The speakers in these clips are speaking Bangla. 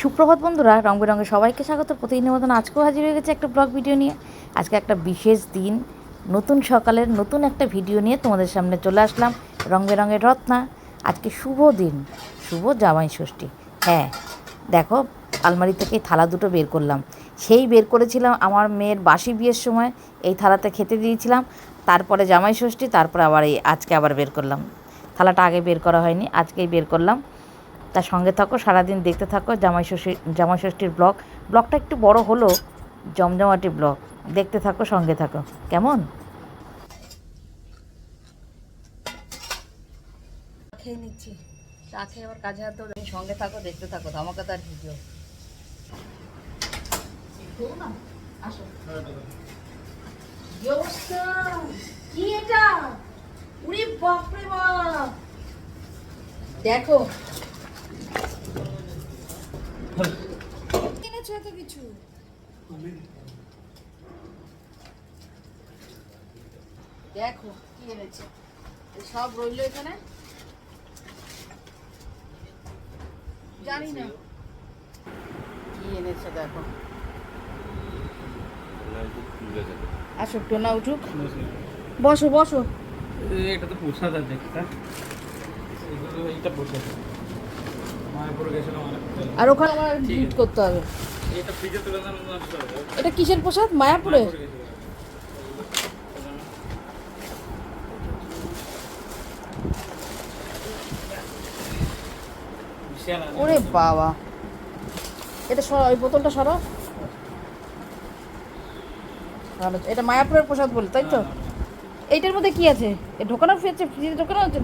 সুপ্রভাত বন্ধুরা, রং বেরঙে সবাইকে স্বাগত। প্রতিদিনের মতন আজকেও হাজির হয়ে গেছে একটা ব্লগ ভিডিও নিয়ে। আজকে একটা বিশেষ দিন, নতুন সকালের নতুন একটা ভিডিও নিয়ে তোমাদের সামনে চলে আসলাম, রং বেরঙের রত্না। আজকে শুভ দিন, শুভ জামাই ষষ্ঠী। হ্যাঁ দেখো, আলমারি থেকে থালা দুটো বের করলাম। সেই বের করেছিলাম আমার মেয়ের বাসি বিয়ের সময়, এই থালাতে খেতে দিয়েছিলাম। তারপরে জামাই ষষ্ঠী, তারপরে আবার এই আজকে আবার বের করলাম। থালাটা আগে বের করা হয়নি, আজকেই বের করলাম। তার সঙ্গে থাকো সারাদিন দেখতে থাকো জামাই ষষ্ঠী জামাই ষষ্ঠীর ব্লগ। ব্লগটা একটু বড় হলো জমজমাটি ব্লগ। দেখতে থাকো সঙ্গে থাকো। কেমন? খেয়ে নিচ্ছি। চা খেয়ে আবার কাজে হাত ধরে সঙ্গে থাকো দেখতে থাকো ধামাকাতার ভিডিও আসো। কি অবস্থা? কি এটা? উড়ি বাপরে বাপ! দেখো কিনেছো এত কিছু? দেখো কি এনেছে। সব রইল এখানে? জানি না। কি এনেছে দেখো। আসো টোনা উঠুক। বসো বসো। এটা তো এইটা প্রসাদ মায়াপুর গেছিলাম অনেক আর ওখানে আমার ভিট করতে হবে। এটা কিসের প্রসাদ মায়াপুরে। ওরে বাবা। এটা সর ওই বোতলটা সরো। ভালো। এটা মায়াপুরের প্রসাদ বলে তাই তো? এইটার মধ্যে কি আছে? এ ঢোকানো ফিরেছে ফ্রিজে ঢোকানো আছে।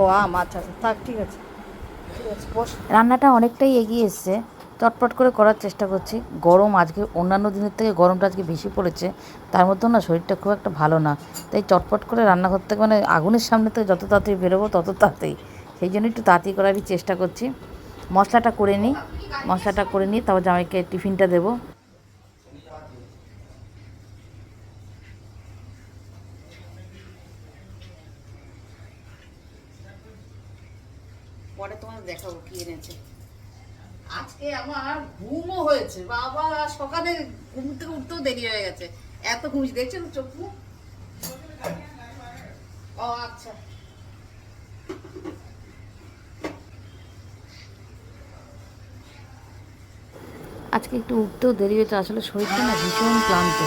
ও আম আচ্ছা আচ্ছা। থাক ঠিক আছে। রান্নাটা অনেকটাই এগিয়ে এসছে। চটপট করে করার চেষ্টা করছি। গরম আজকে, অন্যান্য দিনের থেকে গরমটা আজকে বেশি পড়েছে। তার মধ্যেও না শরীরটা খুব একটা ভালো না। তাই চটপট করে রান্নাঘর থেকে মানে আগুনের সামনে থেকে যত তাড়াতাড়ি বেরোবো তত তাড়াতাড়ি। সেই জন্য একটু তাড়াতাড়ি করারই চেষ্টা করছি। মশলাটা করে নিই। মশলাটা করে নিই তারপর জামাইকে টিফিনটা দেবো। দেখাবো কি এনেছে। আজকে আমার ঘুমও হয়েছে, বাবা সকালে ঘুম থেকে উঠতেও দেরি হয়ে গেছে। এত ঘুমিয়েছি, দেখছেন চোখ? ও আচ্ছা। আজকে একটু উঠতেও দেরি হয়েছে, আসলে শরীরটা না ভীষণ ক্লান্ত,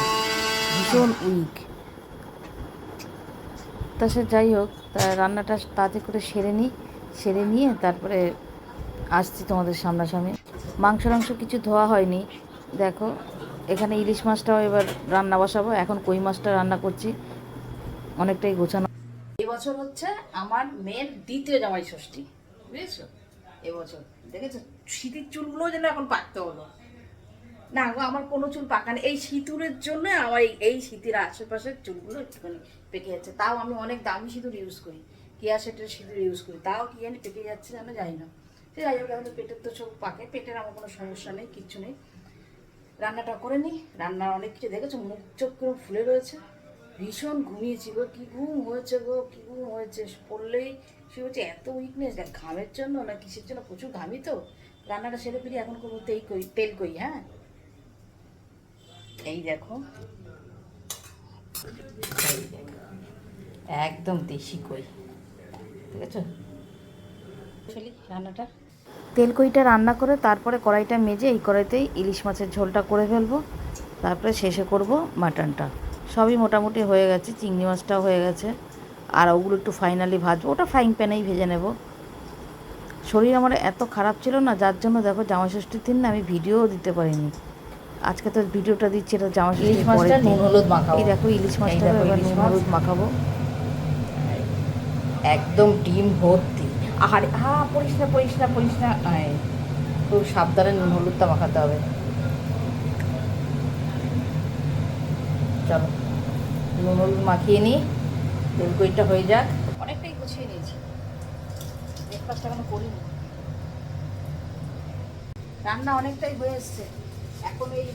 ভীষণ উইক। তা সে যাই হোক, তা রান্নাটা তাড়াতাড়ি করে সেরে নিই। সেরে নিয়ে তারপরে আসছি তোমাদের সামনাসামনি। মাংস টাংস কিছু ধোয়া হয়নি। দেখো, এখানে ইলিশ মাছটাও এবার রান্না বসাবো। এখন কই মাছটা রান্না করছি, অনেকটাই গোছানো। এবছর হচ্ছে আমার মেয়ের দ্বিতীয় জামাই ষষ্ঠী, বুঝেছ? এবছর, দেখেছ? শীতের চুলগুলো যেন এখন পাকতে হলো। না গো, আমার কোনো চুল পাকা নেই। এই সিঁদুরের জন্য আমার এই সিঁতির আশেপাশের চুলগুলো একটুখানি পেকে যাচ্ছে। তাও আমি অনেক দামি সিঁদুর ইউজ করি। কেয়া সেটের সিঁদুর ইউজ করি। তাও কি জানি পেকে যাচ্ছে আমি জানি না। সে যাই হোক আমাদের পেটের তো সব পাকে, পেটের আমার কোনো সমস্যা নেই, কিচ্ছু নেই। রান্নাটা করে নিই রান্নার অনেক কিছু দেখেছ, মুখ চোখ পুরো ফুলে রয়েছে। ভীষণ ঘুমিয়েছি গো, কী ঘুম হয়েছে গো, কী ঘুম হয়েছে, পড়লেই সে হচ্ছে এত উইকনেস দেখ, ঘামের জন্য না কিসের জন্য, প্রচুর ঘামি তো। রান্নাটা সেরে ফিরি এখন করব তেই কই, তেল কই হ্যাঁ? এই দেখো। একদম দেশি কই। ঠিক চলি রান্নাটা। তেল কইটা রান্না করে তারপরে কড়াইটা মেজে এই কড়াইতেই ইলিশ মাছের ঝোলটা করে ফেলব। তারপরে শেষে করব মাটনটা। সবই মোটামুটি হয়ে গেছে চিংড়ি মাছটাও হয়ে গেছে। আর ওগুলো একটু ফাইনালি ভাজবো। ওটা ফ্রাইং প্যানেই ভেজে নেব। শরীর আমার এত খারাপ ছিল না যার জন্য দেখো জামা ষষ্ঠীর দিন না আমি ভিডিও দিতে পারিনি। আজকে তো ভিডিওটা দিচ্ছি এটা জামা ষষ্ঠীর পরে হলুদ মাখাবো। এই দেখো ইলিশ মাছটা এবার নুন হলুদ মাখাবো। একদম ডিম ভর্তি। আহারে হা পড়িস না পড়িস না পড়িস না। খুব সাবধানে নুন, হলুদটা মাখাতে হবে। চলো, নুন, হলুদ মাখিয়ে নিই তেলকইটা হয়ে যাক। অনেকটাই গুছিয়ে নিয়েছি। ব্রেকফাস্ট এখনও করিনি। রান্না অনেকটাই হয়ে এসছে। এখন এই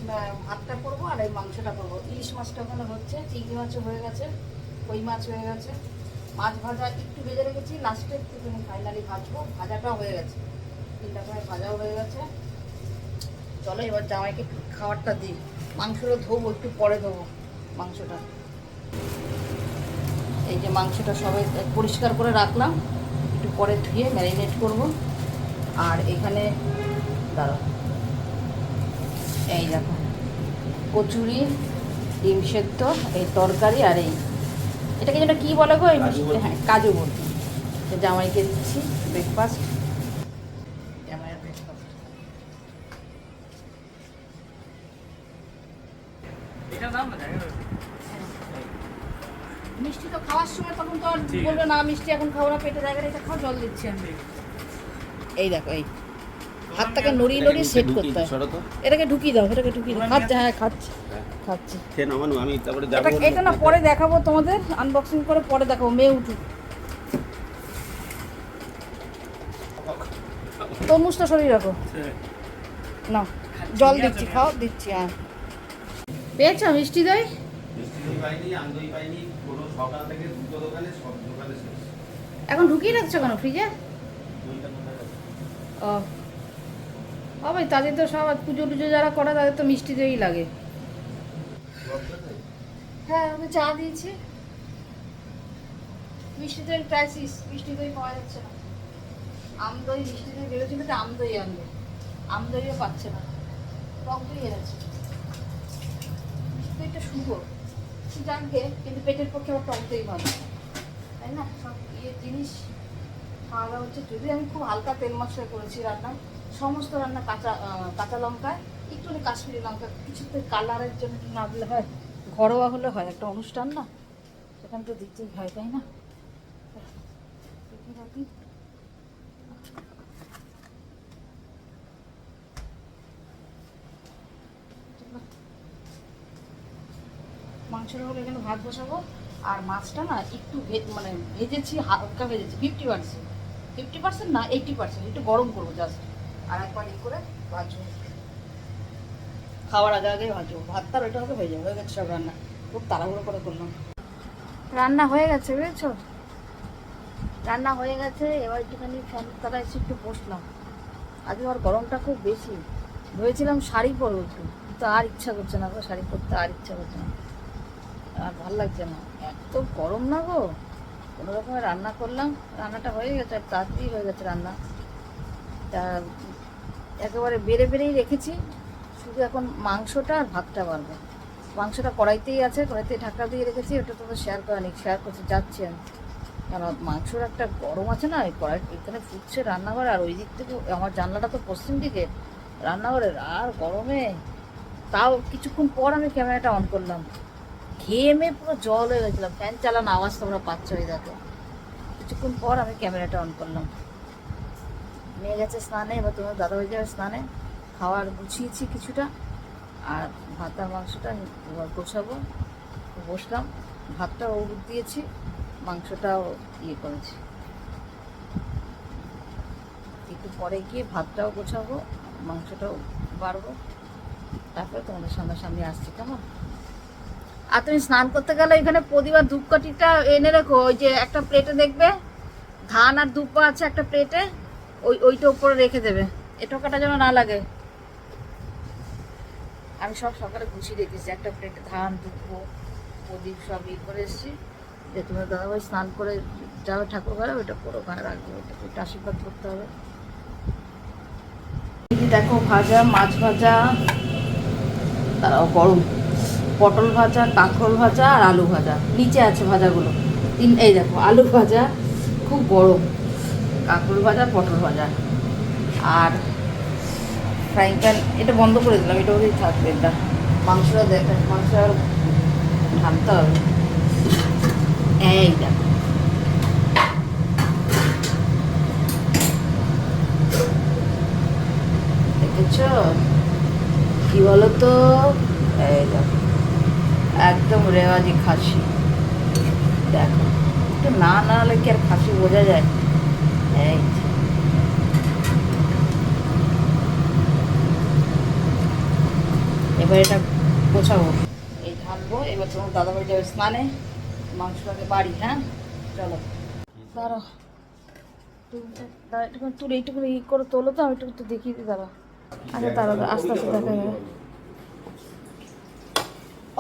ভাতটা করব আর এই মাংসটা করব। ইলিশ মাছটা ওখানে হচ্ছে, চিংড়ি মাছও হয়ে গেছে, কই মাছ হয়ে গেছে? মাছ ভাজা একটু ভেজে রেখেছি লাস্টে একটুখানি ফাইনালি ভাজবো, ভাজাটাও হয়ে গেছে। তিনটা প্রায় ভাজাও হয়ে গেছে। চলো, এবার জামাইকে একটু খাবারটা দিই। মাংসটা ধোবো, একটু পরে ধোবো মাংসটা। এই যে মাংসটা সবাই পরিষ্কার করে রাখলাম, একটু পরে ধুয়ে ম্যারিনেট করব। আর এখানে, দাঁড়াও। এই দেখো, কচুরি, ডিম সেদ্ধ, এই তরকারি আর এই এটাকে যেটা কী বলে গো? এই। হ্যাঁ কাজু জামাইকে দিচ্ছি ব্রেকফাস্ট জামাইয়ের ব্রেকফাস্ট এটা নাম না? জায়গা মিষ্টি তো খাওয়ার সময় তখন তো আর বলবে না মিষ্টি এখন খাব না পেটে জায়গায় এটা খাও জল দিচ্ছি আমি। এই দেখো এই। হাতটাকে নড়িয়ে নড়িয়ে সেট করতে হয়। এটাকে ঢুকিয়ে দাও এটাকে ঢুকিয়ে দাও। খাচ্ছে হ্যাঁ খাচ্ছে। খাচ্ছে। খেয়ে নামানো আমি তারপরে যাব। এটা না পরে দেখাবো তোমাদের আনবক্সিং করে পরে দেখাবো মেয়ে উঠুক। তরমুজটা সরিয়ে রাখো। না জল দিচ্ছি খাও দিচ্ছি হ্যাঁ। পেয়েছ মিষ্টি দই? এখন ঢুকিয়ে রাখছো কেন ফ্রিজে? ও। ভাই তাদের তো সব পুজো টুজো যারা করে তাদের তো মিষ্টি দই লাগে। হ্যাঁ আমি চা দিয়েছি। মিষ্টি দই ক্রাইসিস মিষ্টি দই পাওয়া যাচ্ছে না। আম দই মিষ্টি দই বেরোচ্ছিল তো আম দই আনবে। আম দইও পাচ্ছে না। টক দই এনেছে মিষ্টি দইটা শুভ। জানকে কিন্তু পেটের পক্ষে আবার টক দই ভালো। তাই না? সব ইয়ে জিনিস খাওয়া হচ্ছে। যদি আমি খুব হালকা তেল মশলা করেছি রান্না, সমস্ত রান্না কাঁচা কাঁচা লঙ্কা, একটু কাশ্মীরি লঙ্কা, কিছুতে কালারের জন্য না দিলে হয়। ঘরোয়া হলে হয়, একটা অনুষ্ঠান না সেখানে তো দিতেই হয় তাই না। মাংসটা হলো এখানে ভাত বসাবো, আর মাছটা না একটু মানে ভেজেছি, হালকা ভেজেছি ফিফটি পার্সেন্ট ফিফটি পার্সেন্ট না এইটি পার্সেন্ট একটু গরম করব জাস্ট আর একবার ই করে ভাজবো খাওয়ার আগে আগে ভাজবো ভাত ভাতটা ওইটা হবে, হয়ে যাবে। হয়ে গেছে সব রান্না। খুব তাড়াহুড়ো করে করলাম। রান্না হয়ে গেছে, বুঝেছ? রান্না হয়ে গেছে, এবার একটুখানি ফ্যান তারা এসে একটু বসলাম। আজকে আমার গরমটা খুব বেশি। ভেবেছিলাম শাড়ি পরবো একটু। তো আর ইচ্ছা করছে না গো, শাড়ি পরতে আর ইচ্ছা করছে না। আর ভালো লাগছে না। এত গরম না গো। কোনো রকমে রান্না করলাম। রান্নাটা হয়ে গেছে আর তাড়াতাড়ি হয়ে গেছে রান্না। তা একেবারে বেড়ে বেড়েই রেখেছি। শুধু এখন মাংসটা আর ভাতটা বাড়বো। মাংসটা কড়াইতেই আছে, কড়াইতেই ঢাকা দিয়ে রেখেছি ওটা তো শেয়ার করেনি শেয়ার করতে যাচ্ছি আমি। কারণ মাংসর একটা গরম আছে না কড়াই, এখানে ফুটছে রান্নাঘরে, আর ওই দিক থেকে আমার জানলাটা তো পশ্চিম দিকে রান্নাঘরের আর গরমে। তাও কিছুক্ষণ পর আমি ক্যামেরাটা অন করলাম। ঘেমে পুরো জল হয়ে গেছিলাম ফ্যান চালানো আওয়াজ তোমরা পাচ্ছ ওই দেখো। কিছুক্ষণ পর আমি ক্যামেরাটা অন করলাম। মেয়ে গেছে স্নানে, এবার তোমার দাদা হয়ে যাবে স্নানে। খাওয়ার গুছিয়েছি কিছুটা, আর ভাত আর মাংসটা গোছাবো। বসলাম, ভাতটা ও দিয়েছি, মাংসটাও ইয়ে করেছি। একটু পরে গিয়ে ভাতটাও গোছাবো, মাংসটাও বাড়বো। তারপরে তোমাদের সামনাসামনি আসছি, কেমন? আর তুমি স্নান করতে গেলে এখানে প্রদীপ আর ধূপকাঠিটা এনে রেখো, ওই যে একটা প্লেটে দেখবে, ধান আর ধূপ আছে একটা প্লেটে, ওই, ওইটা উপরে রেখে দেবে। এ টোকাটা যেন না লাগে। আমি সব সকালে গুছিয়ে রেখেছি একটা প্লেটে ধান দুঃখ প্রদীপ সব ইয়ে করে এসেছি। যে তোমার দাদাভাই স্নান করে যাবে ঠাকুর ঘরে, ওইটা পুরো ওখানে রাখবে, ওইটা একটু আশীর্বাদ করতে হবে। দেখো ভাজা, মাছ ভাজা, তারাও গরম। পটল ভাজা, কাঁকরোল ভাজা আর আলু ভাজা। নিচে আছে ভাজাগুলো। তিন এই দেখো, আলু ভাজা, খুব গরম। কাঁকরোল ভাজা, পটল ভাজা। আর ফ্রাইং প্যান এটা বন্ধ করে দিলাম, এটা ওদের থাকবে, এটা। মাংসটা দেখ মাংস আর ঢালতে হবে। এই দেখো। দেখেছ? কি বলো তো এই একদম রেওয়াজি খাসি। দেখো। একটু না না হলে কি আর খাসি বোঝা যায়? এই যে। এবার এটা গোছাবো। এই ঢালবো এবার তোমার দাদাভাই যাবে স্নানে। মাংসটাকে বাড়ি হ্যাঁ? চলো। দাঁড়া একটু তুলে এইটুকু ই করে তোলো তো আমি একটু একটু দেখিয়ে দিই দাঁড়া আচ্ছা তারা আস্তে আস্তে দেখা যাবে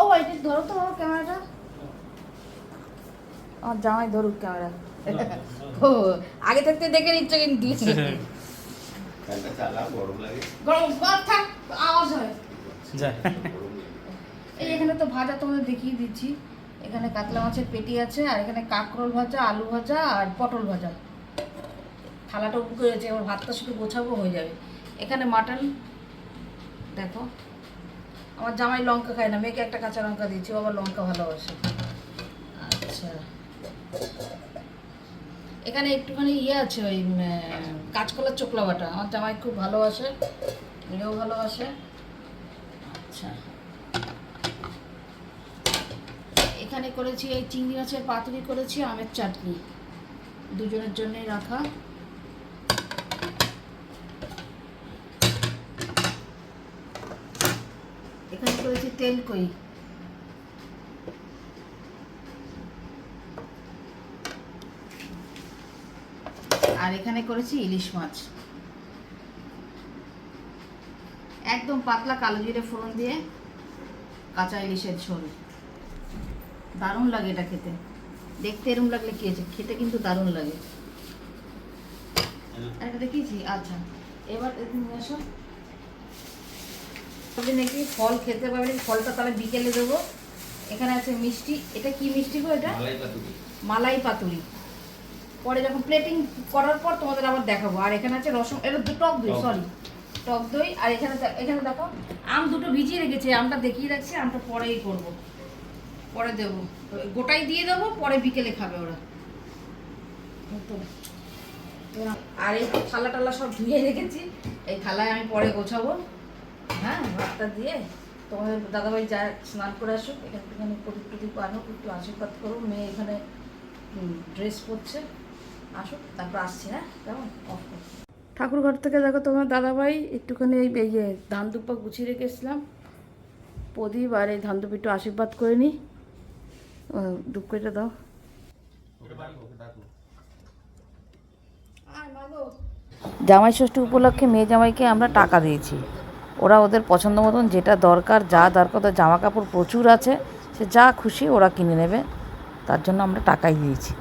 ও এটা ধরো তো ক্যামেরাটা। আমার জামাই ধরুক ক্যামেরা। ও আগে থাকতে দেখে নিচ্ছ কিন্তু। গরম থাক আওয়াজ হয়। এই এখানে তো ভাজা তোমাদের দেখিয়ে দিচ্ছি। এখানে কাতলা মাছের পেটি আছে, আর এখানে কাঁকরোল ভাজা, আলু ভাজা, আর পটল ভাজা। থালাটা উপরে হয়েছে এবার ভাতটা শুধু গোছাবো, হয়ে যাবে। এখানে মাটন, দেখো। আমার জামাই লঙ্কা খায় না, মেয়েকে একটা কাঁচা লঙ্কা দিয়েছি ও আবার লঙ্কা ভালোবাসে। আচ্ছা। এখানে একটুখানি ইয়ে আছে, ওই কাঁচকলার চোকলা বাটা। আমার জামাই খুব ভালোবাসে মেয়েও ভালোবাসে। আচ্ছা। এখানে করেছি এই চিংড়ি মাছের পাতুরি করেছি, আমের চাটনি। দুজনের জন্যই রাখা। এখানে করেছি তেল কই। আর এখানে করেছি ইলিশ মাছ। একদম পাতলা কালো জিরে ফোড়ন দিয়ে কাঁচা ইলিশের ঝোল। দারুণ লাগে এটা খেতে। দেখতে এরম লাগলে কি আছে খেতে কিন্তু দারুণ লাগে। এটা দেখিয়েছি? আচ্ছা। এবার আসো। নাকি ফল খেতে পারবে ফলটা তাহলে বিকেলে দেবো। এখানে আছে মিষ্টি। এটা কি মিষ্টি গো এটা? মালাই পাতুরি। পরে যখন প্লেটিং করার পর তোমাদের আবার দেখাবো। আর এখানে আছে রসম এটা টক। দই সরি টক দই, আর এখানে এখানে দেখো, আম দুটো ভিজিয়ে রেখেছি, আমটা দেখিয়ে রাখছি, আমটা পরেই করব। পরে দেবো। গোটাই দিয়ে দেবো, পরে বিকেলে খাবে ওরা। আর এই থালা টালা সব ধুয়ে রেখেছি। এই থালায় আমি পরে গোছাবো। হ্যাঁ ভাতটা দিয়ে তোমাদের দাদাভাই যা স্নান করে আসুক, এখান থেকে প্রদীপ প্রদীপ আনুক, একটু আশীর্বাদ করো মেয়ে এখানে ড্রেস পরছে। আসুক, তারপর আসছি হ্যাঁ? কেমন? অফ ঠাকুর ঘর থেকে দেখো তোমার দাদাভাই একটুখানি এই ইয়ে ধান দুপা গুছিয়ে রেখে এসলাম প্রদীপ আর এই ধান দুপা একটু আশীর্বাদ করে নি। দুপুরটা দাও। জামাই ষষ্ঠী উপলক্ষে মেয়ে জামাইকে আমরা টাকা দিয়েছি। ওরা ওদের পছন্দ মতন যেটা দরকার, যা দরকার, ওদের জামা কাপড় প্রচুর আছে, সে যা খুশি ওরা কিনে নেবে। তার জন্য আমরা টাকাই দিয়েছি।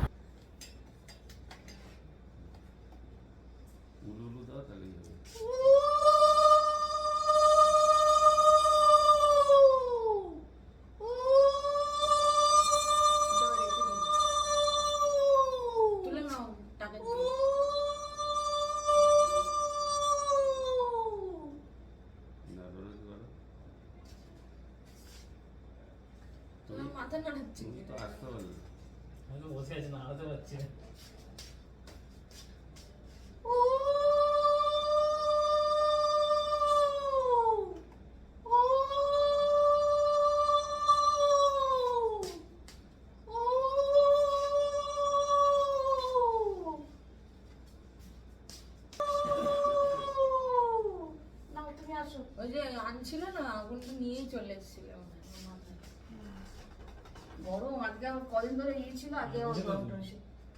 আমার কদিন ধরে ইয়ে ছিল আগে আমার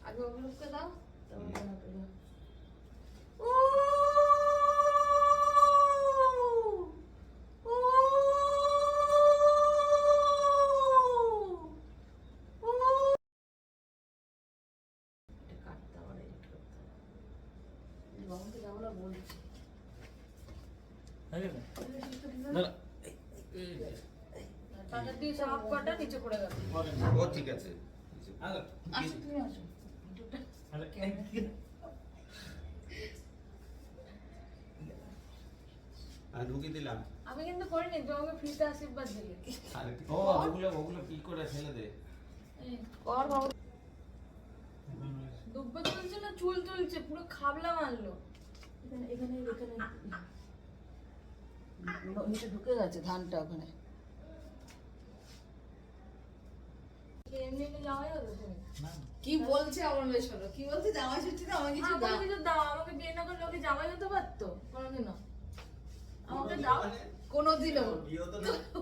আগে ওগুলোকে দাও তারপর আমি ঢুকিয়ে দিলাম। আমি কিন্তু করিনি তুই আমাকে ফ্রিতে আশীর্বাদ দিলি। ও ওগুলো ওগুলো কি করে ফেলে দে। কর বাবু। দুব্বে তুলছে না চুল তুলছে পুরো খাবলা মারলো। এখানে এখানে এখানে। এটা ঢুকে গেছে ধানটা ওখানে। কি বলছে আমার মেয়ে শোনো? কি বলছে? জামাই ষষ্ঠীতে আমাকে কিছু দাও। কিছু দাও আমাকে বিয়ে না করলে ওকে জামাই হতে পারতো? কোনোদিনও। আমাকে দাও। কোনো দিনও হতো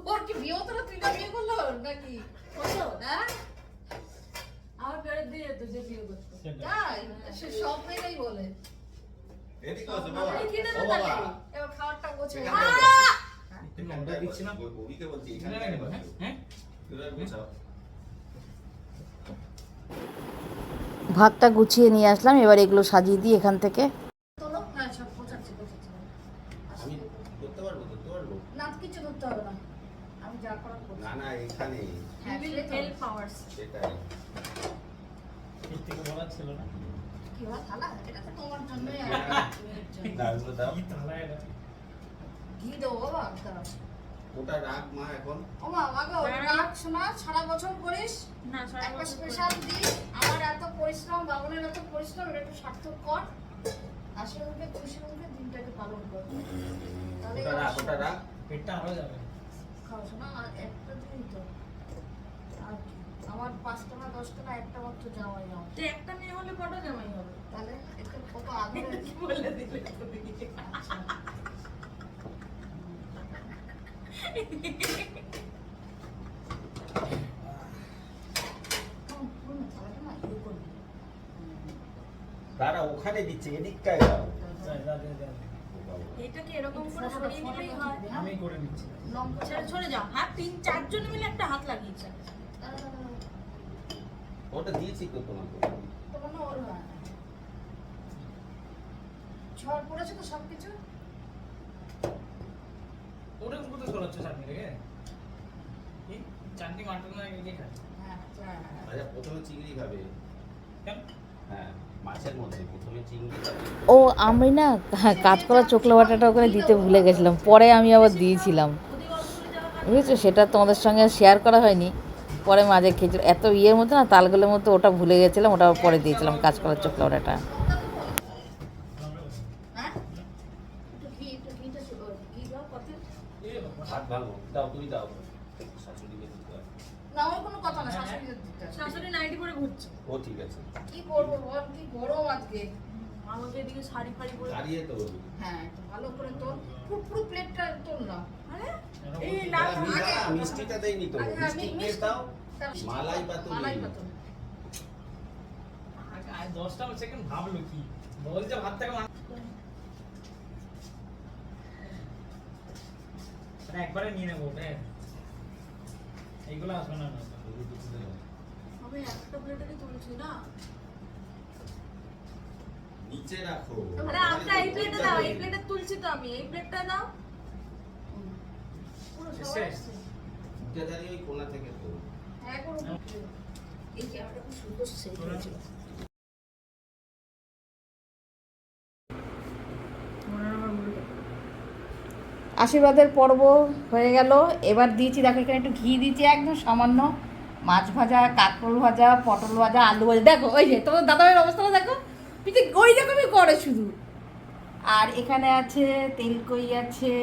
ওর কি বিয়ে হতো না? তুই না বিয়ে করল নাকি? কত? হ্যাঁ? আমার ফেরত দিয়ে যেত যে বিয়ে করতো। তাই? সে সব মেয়েরাই বলে। এবার গোছে। দিচ্ছি না? বলছি হ্যাঁ? হ্যাঁ ভাতটা গুছিয়ে নিয়ে আসলাম এবার এগুলো সাজিয়ে দিই এখান থেকে তোলো হ্যাঁ সব গোছাচ্ছি গোছাচ্ছি আমি করতে পারব করতে পারব না কিছু ধরতে হবে না আমি যা করার করব না না এখানে হ্যাঁ, উইল সেটাই তো। হেল্প আওয়ার্স সেটাই এর থেকে বলার ছিল না কি হয় থালা এটা তো তোমার জন্যই আর মেয়ের জন্য। দাও দাও কি তালা এটা ঘি দেবো বাবা দাঁড়াও। ওটা রাখ মা এখন ও মা আমাকে ওটা রাখ শোনা সারা বছর করিস না সারা একটা বছর স্পেশাল দিস আমার এত পরিশ্রম বাবনের এত পরিশ্রম এটা একটু সার্থক কর হাসি মুখে খুশি মুখে দিনটাকে পালন কর তাহলে ওটা রাখ ওটা রাখ পেটটা আরও যাবে খাও শোনা আর একটা দিন তো আর কি? আমার পাঁচটা না দশটা না একটা মাত্র জামাই আমার তো একটা মেয়ে হলে কটা জামাই হবে তাহলে একটু কত আদরে বলে দিলে তুমি আচ্ছা। দাঁড়া ওখানে দিচ্ছে এদিকটায় দাও। যা, যা, যা, যা। এটাকে এরকম করে সরিয়ে নিলেই হয়। আমি করে নিচ্ছি। লঙ্কা ছেড়ে সরে যাও। তিন চারজন মিলে একটা হাত লাগিয়েছে। ওটা দিয়েছি তো তোমাকে। তোমার ওর ঝড় পড়েছে তো সবকিছু ওটা কোথায় সরাচ্ছ চাটনি রেখে কি চাটনি মাটন না কে খায় হ্যাঁ আচ্ছা প্রথমে চিংড়ি খাবে। হ্যাঁ মাছের মধ্যে প্রথমে চিংড়ি ও আমি না হ্যাঁ কাঁচকলা চোখলা বাটাটা ওখানে দিতে ভুলে গেছিলাম পরে আমি আবার দিয়েছিলাম। বুঝেছ? সেটা তোমাদের সঙ্গে শেয়ার করা হয়নি। পরে মাঝে খেয়েছিল এত ইয়ের মতো না তালগুলোর মতো ওটা ভুলে গেছিলাম ওটা আবার পরে দিয়েছিলাম কাঁচকলা চোখলা বাটাটা। ভাত ভাঙো দাও তুমি দাও শাশুড়িকে দিতে হবে না ওর কোনো কথা না শাশুড়িদের দিতে হবে। শাশুড়ি নাইটি পরে ঘুরছে। ও ঠিক আছে। কি করব বল? কি গরম আজকে? আমাকে এদিকে শাড়ি ফাড়ি পরে দাঁড়িয়ে তো হ্যাঁ ভালো করে পুরো প্লেটটা তোল না। আরে এই না মিষ্টিটা দেয়নি তো। মিষ্টি প্লেট দাও। মালাই পাতুরি। মালাই পাতুরি। আর সেকেন্ড ভাবলো কি? বলছে ভাত থেকে একবারে নিয়ে নেব এইগুলো আসবে না না আমি একটা তুলছি না। নিচে রাখো। আরে আমরা এই প্লেটে দাও এই প্লেটে তুলছি তো আমি এই প্লেটটা দাও। পুরো সবাই দাঁড়িয়ে ওই কোনা থেকে তো। হ্যাঁ, করো। এই যে একটা খুব সুন্দর সেট হয়েছিল। আশীর্বাদের পর্ব হয়ে গেল। এবার দিয়েছি দেখো এখানে একটু ঘি দিয়েছি একদম সামান্য। মাছ ভাজা কাঁকরোল ভাজা পটল ভাজা আলু ভাজা। দেখো ওই যে তোমার দাদাভাইয়ের অবস্থাটা দেখো। পিঠে ওই রকমই করে শুধু। আর এখানে আছে তেলকই আছে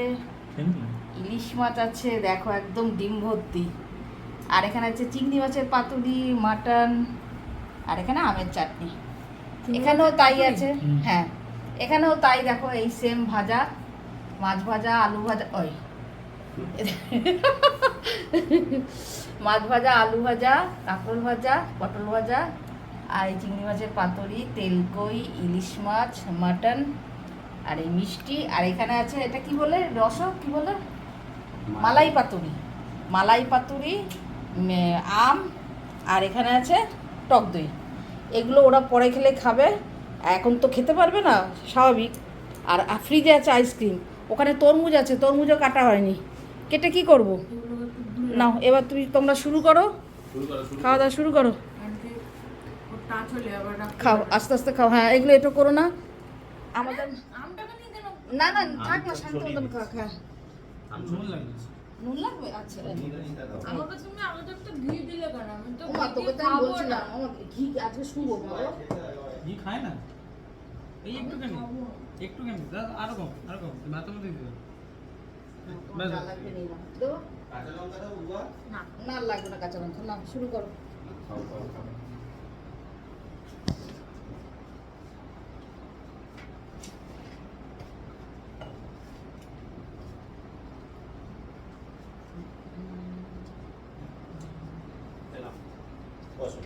ইলিশ মাছ আছে দেখো একদম ডিম ভর্তি। আর এখানে আছে চিংড়ি মাছের পাতুরি মাটন আর এখানে আমের চাটনি। এখানেও তাই আছে হ্যাঁ। এখানেও তাই দেখো এই সেম ভাজা মাছ ভাজা আলু ভাজা ওই। মাছ ভাজা আলু ভাজা কাঁকরোল ভাজা পটল ভাজা আর এই চিংড়ি মাছের পাতুরি তেলকই ইলিশ মাছ মাটন আর এই মিষ্টি আর এখানে আছে এটা কি বলে রস কি বলে? মালাই। পাতুরি। মালাই পাতুরি আম আর এখানে আছে টক দই। এগুলো ওরা পরে খেলে খাবে। এখন তো খেতে পারবে না স্বাভাবিক। আর ফ্রিজে আছে আইসক্রিম ওখানে তরমুজ আছে তরমুজও কাটা হয়নি। কেটে কি করব? নাও এবার তুমি তোমরা শুরু করো। শুরু করো শুরু খাওয়া দাওয়া শুরু করো। খাও আস্তে আস্তে খাও। হ্যাঁ এগুলো এটা করো না। আমাদের না না থাক না শান্ত মতন দিচ্ছি। খা খা নুন লাগবে? আচ্ছা। তুমি একটু ঘি দিলে কেন আমি তো ওমা তোকে তো আমি না। ঘি আজকে শুভ বাবা ঘি খায় না? এই একটুখানি খাব। একটুখানি দাদা আরও কম আরও কম মধ্যে লাগবে দেবো? কাঁচা লঙ্কা দাও উবা না না লাগবে না কাঁচা লঙ্কা। না শুরু করো খাও খাও খাও এনাম বসো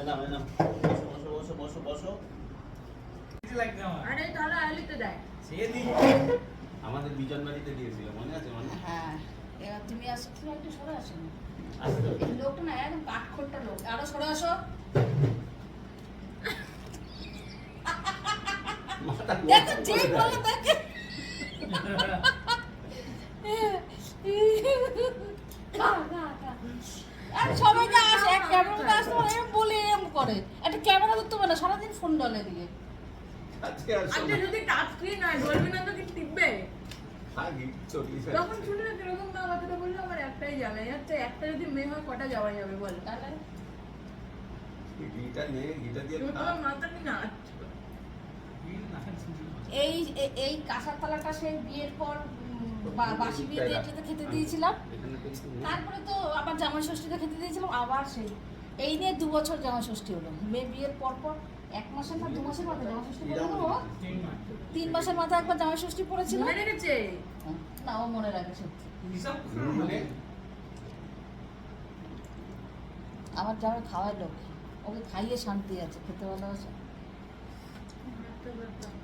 এনাম এনাম বসো লাগছে আমার আরে তাহলে আলিতে দেয় সে দিই আমাদের বিজন বাড়িতে দিয়েছিল মনে আছে মানে হ্যাঁ এবার তুমি আসো তুমি একটু সরে আসো না আসলে এই লোকটা না লোক। আরও সরে আসো। দেখো বলে দেখে খা, খা, খা। আর সবাই যে আসে এক ক্যামেরাতে আসতে পারে এরম বলে এরম করে। একটা ক্যামেরা ধরতে পারে না সারাদিন ফোন ডলে দিয়ে। আজকে যদি টাচ স্ক্রিন হয় বলবে না তো কি টিপবে আগে চটিয়ে তখন শুনে না কীরকম না কথাটা বলল আমার একটাই যাবে আচ্ছা একটা যদি মেয়ে হয় কটা যাওয়া যাবে বল? তাহলে গিটার দিয়ে তোমার মাথা নিয়ে না এই এই কাঁসার থালাটা সেই বিয়ের পর বাসি বিয়েতে এটাতে খেতে দিয়েছিলাম। কিন্তু নেই। তারপরে তো আবার জামাই ষষ্ঠীতে খেতে দিয়েছিলাম আবার সেই। এই নিয়ে দু বছর জামাই ষষ্ঠী হলো। মেয়ে বিয়ের পর পর এক মাসের না দু মাসের মাথায় জামাই ষষ্ঠী গেলো তিন মাসের মাথায় একবার জামাই ষষ্ঠী পড়েছিল? মনে রেখেছে? না ও মনে রাখে সত্যি। মানে আমার জামাই খাওয়ার লোক। ওকে খাইয়ে শান্তি আছে খেতে ভালোবাসে। নেয়।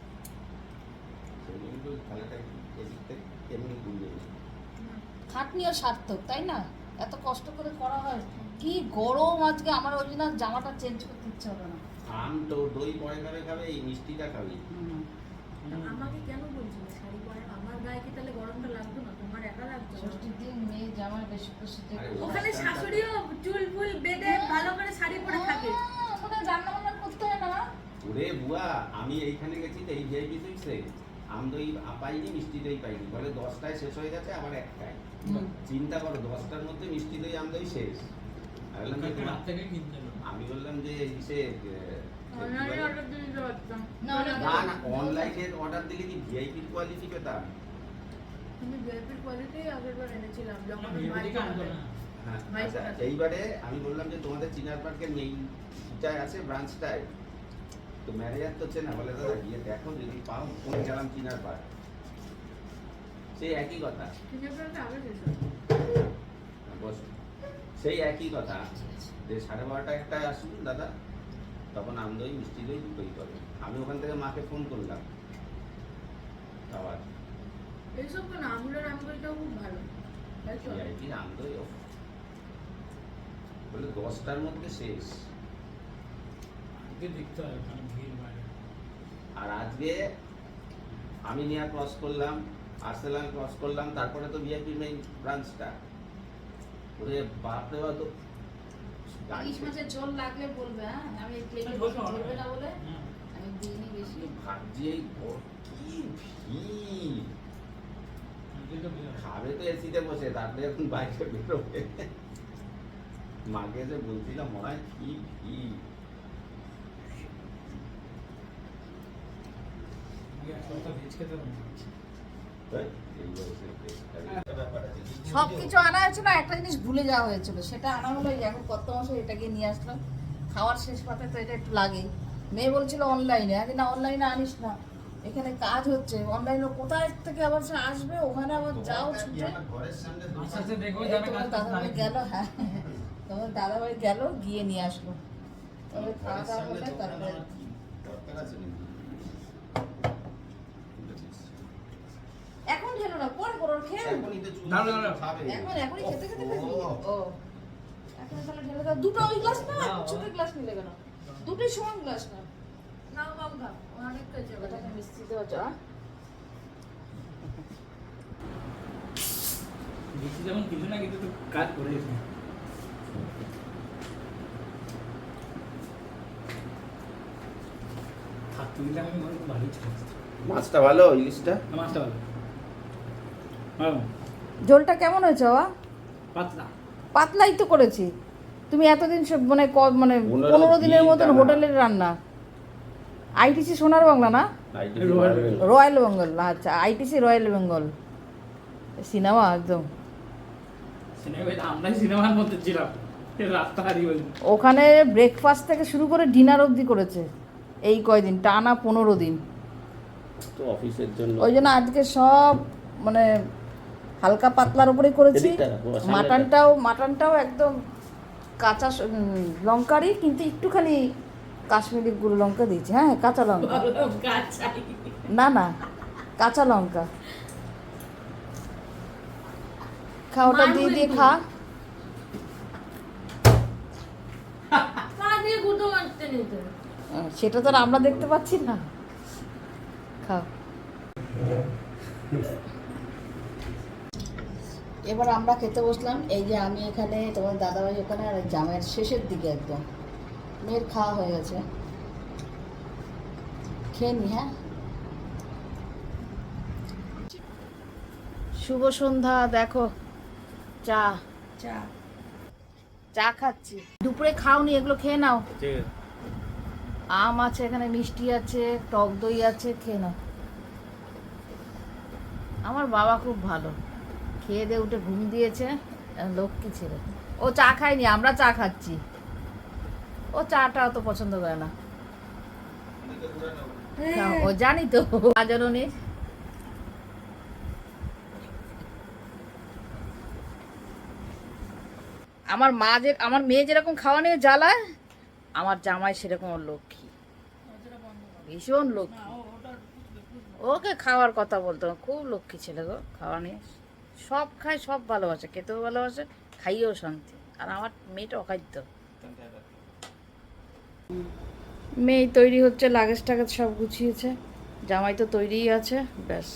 খাটনিও সার্থক তাই না? এত কষ্ট করে করা হয়। কি গরম আজকে আমার ওই জন্য জামাটা চেঞ্জ করতে ইচ্ছে হলো না। আম তো দই পরে খাবে খাবে এই মিষ্টিটা খাবে। আমাকে কেন বলছিলে শাড়ি পরে আমার গায়ে কি তাহলে গরমটা লাগতো না? তোমার একা লাগতো ষষ্ঠীর দিন মেয়ে জামাই বেশি খুশি ওখানে শাশুড়িও চুল ফুল বেঁধে ভালো করে শাড়ি পরে থাকে। ওখানে রান্না বান্না করতে হয় না? ওরে বুয়া আমি এইখানে গেছি তো এই ভিআইপি সুইটসে আম দই পাইনি মিষ্টি দই পাইনি। বলে দশটায় শেষ হয়ে গেছে আবার একটায়। চিন্তা করো দশটার মধ্যে মিষ্টি দই আম দই শেষ। আমি বললাম যে হবে। আমি অর্ডার দিলে কি কোয়ালিটি পেতাম কোয়ালিটি এনেছিলাম যখন। হ্যাঁ আচ্ছা? এইবারে আমি বললাম যে তোমাদের চিনার পার্কের মেইনটায় আছে ব্রাঞ্চটায়। তো ম্যানেজার তো চেনা বলে দাদা গিয়ে দেখো যদি পাও ফোনে গেলাম চিনার পার্ক। সেই একই কথা। বস সেই একই কথা। যে সাড়ে বারোটা একটা আসুন দাদা তখন আমদই মিষ্টি দই দুটোই করে আমি ওখান থেকে মাকে ফোন করলাম। আবার। এইসব কেন আমুলের আমগুলিটাও খুব ভালো আমদই। বলে দশটার মধ্যে শেষ। দেখতে হবে আর আজকে আমি নিয়া ক্রস করলাম। আর্সেলান ক্রস করলাম তারপরে তো ভিআইপি মেইন ব্রাঞ্চটা ওরে বাপরে বাপ তো ইলিশ মাছের ঝোল লাগলে বলবে হ্যাঁ? আমি এই প্লেটে ধরবে না বলে? হ্যাঁ। আমি দিইনি বেশি। ভাবছি এই কি ভিড়। আজকে তো বিরাট। খাবে তো এসিতে বসে তারপরে এখন বাইরে বেরোবে। মাকে যে বলছিলাম মনে হয় কি ভিড়। ভেজ খেতে সব কিছু আনা হয়েছিল একটা জিনিস ভুলে যাওয়া হয়েছিল সেটা আনা হলো এখন কত মাসে এটাকে নিয়ে আসলাম খাওয়ার শেষ পাতে তো এটা একটু লাগেই মেয়ে বলছিল অনলাইনে আগে না অনলাইনে আনিস না। এখানে কাজ হচ্ছে অনলাইনে কোথায় থেকে আবার সে আসবে? ওখানে আবার যাও ছুটে। কাজ করতে দাদাভাই গেল হ্যাঁ। তোমার দাদাভাই গেল গিয়ে নিয়ে আসলো। তবে খাওয়া দাওয়া তারপরে আমার কি দরকার আছে নাকি? এখন খেলো না পরে করো খেয়ে নেব। এখনই তো চুল দাঁড়াও, দাঁড়াও। খাবে। এখন এখনই খেতে খেতে খেতে ও। এখন তাহলে ঢেলে দাও। দুটো ওই গ্লাস না না, ছোট গ্লাস নিলে কেন? দুটোই সমান গ্লাস না। না কম খাও অনেক খেয়েছে ওটাকে মিষ্টি দেওয়া চা। বেশি যেমন কিছু না কিছু তো কাজ ভালোই মাছটা ভালো ইলিশটা? মাছটা ভালো। ঝোলটা কেমন হয়েছে বাবা? পাতলা। পাতলাই তো করেছি। তুমি এতদিন সব- মানে ক- মানে পনেরো দিনের দিন মতন হোটেলের রান্না। আইটিসি সোনার বাংলা না? রয়্যাল বেঙ্গল আচ্ছা আইটিসি রয়্যাল বেঙ্গল সিনেমা একদম। সিনেমা আমরাই সিনেমার মধ্যে ছিলাম। ওখানে ব্রেকফাস্ট থেকে শুরু করে ডিনার অবধি করেছে। এই কয়দিন টানা পনেরো দিন। তো অফিসের জন্য ওই জন্য আজকে সব মানে হালকা পাতলার উপরেই করেছি। মাটনটাও মাটনটাও একদম কাঁচা লঙ্কারই কিন্তু একটুখানি কাশ্মীরি গুঁড়ো লঙ্কা দিয়েছি। হ্যাঁ কাঁচা লঙ্কা। না না কাঁচা লঙ্কা। খা ওটা দিয়ে দিয়ে খা। আহ, সেটা তো আর আমরা দেখতে পাচ্ছি না। খাও। এবার আমরা খেতে বসলাম। এই যে আমি এখানে তোমার দাদাভাই ওখানে আর জামের শেষের দিকে একদম। মেয়ের খাওয়া হয়ে গেছে। খেয়ে নি হ্যাঁ? শুভ সন্ধ্যা দেখো। চা। চা। চা খাচ্ছি। দুপুরে খাওনি এগুলো খেয়ে নাও। আম আছে এখানে মিষ্টি আছে টক দই আছে খেয়ে নাও। আমার বাবা খুব ভালো। খেয়ে দিয়ে উঠে ঘুম দিয়েছে লক্ষ্মী ছেলে? ও চা খায়নি আমরা চা খাচ্ছি। ও চাটা অত পছন্দ করে না। না, ও জানি তো আজননি আমার মা যে আমার মেয়ে যেরকম খাওয়া নিয়ে জ্বালায় আমার জামাই সেরকম ওর লক্ষ্মী। ভীষণ লক্ষ্মী। ওকে খাওয়ার কথা বলতো খুব লক্ষ্মী ছেলে গো খাওয়া নিয়ে। সব খায় সব ভালোবাসে। খেতেও ভালোবাসে খাইয়েও শান্তি। আর আমার মেয়েটা অখাদ্য। মেয়ে তৈরি হচ্ছে লাগেজ টাগেজ সব গুছিয়েছে। জামাই তো তৈরিই আছে ব্যাস।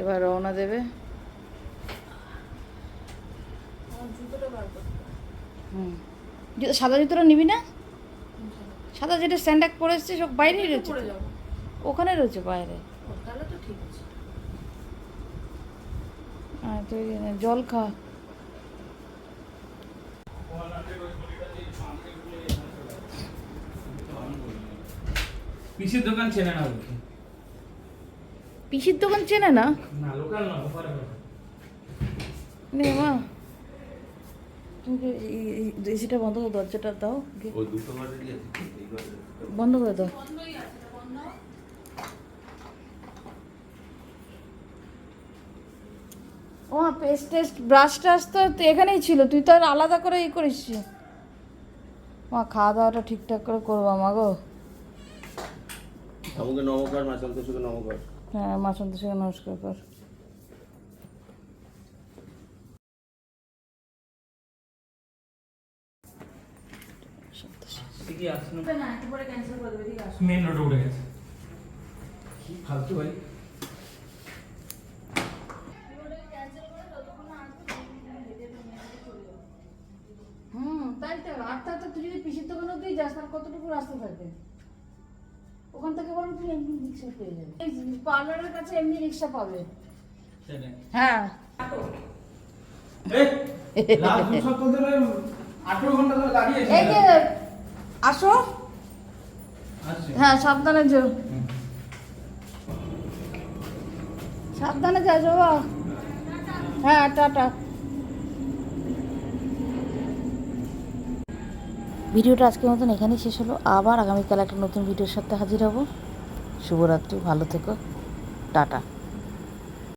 এবার রওনা দেবে। হুম। সাদা জুতোটা নিবি না? সাদা যেটা স্যান্ডাক পরে এসছে সব বাইরেই রয়েছে ওখানে রয়েছে বাইরে ও, তাহলে তো ঠিক আছে আয় তৈরি নে, জল খা পিসির দোকান চেনে না পিসির দোকান চেনে না? না লোকাল না ওপারে নে মা। এসিটা বন্ধ করে দরজাটা দাও। বন্ধ করে দাও। ও পেস্ট টেস্ট ব্রাশ টাশ তো এখানেই ছিল। তুই তো আর আলাদা করে ই করিস মা খাওয়া দাওয়াটা ঠিকঠাক করে করব মা গো। আমাকে নমকার হ্যাঁ মা সন্তোষকে নমস্কার কর। মেন রোডে উঠে গেছে। কি ফালতু ভাই হুম তাই তো আটটা আটটা তুই যদি পিসির দোকান অব্দি যাস তার কতটুকু রাস্তা থাকে? ওখান থেকে বরং তুই এমনি রিক্সা পেয়ে যাবে। এই পার্লারের কাছে এমনি রিক্সা পাবে। হ্যাঁ। এই লাস্ট দু সপ্তাহ ধরে আঠেরো ঘণ্টা ধরে দাঁড়িয়ে এই যে আসো। হ্যাঁ সাবধানে যাও। সাবধানে যা যাও। হ্যাঁ টাটা। ভিডিওটা আজকের মতন এখানেই শেষ হলো। আবার আগামীকাল একটা নতুন ভিডিওর সাথে হাজির হব। শুভরাত্রি, ভালো থেকো। টাটা।